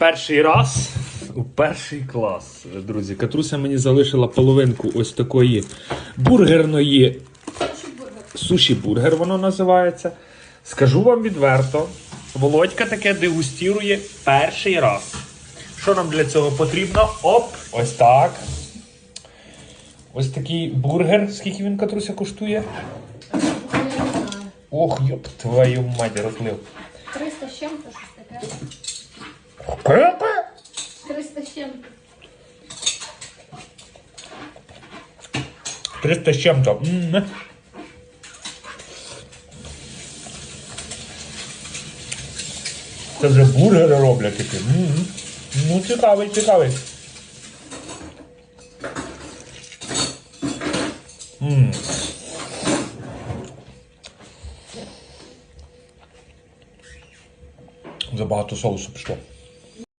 Перший раз у перший клас, друзі. Катруся мені залишила половинку ось такої бургерної суші-бургер, воно називається. Скажу вам відверто, Володька таке дегустірує перший раз. Що нам для цього потрібно? Оп, ось так. Ось такий бургер. Скільки він Катруся коштує? Ох, йоп, твою мать, розлив. 300 з чим-то щось таке. 300 з чим-то. 300 з чим-то. М. Це вже бургери роблять такі. М. Ну, цікавий, цікавий. М. Забагато соусу пішло.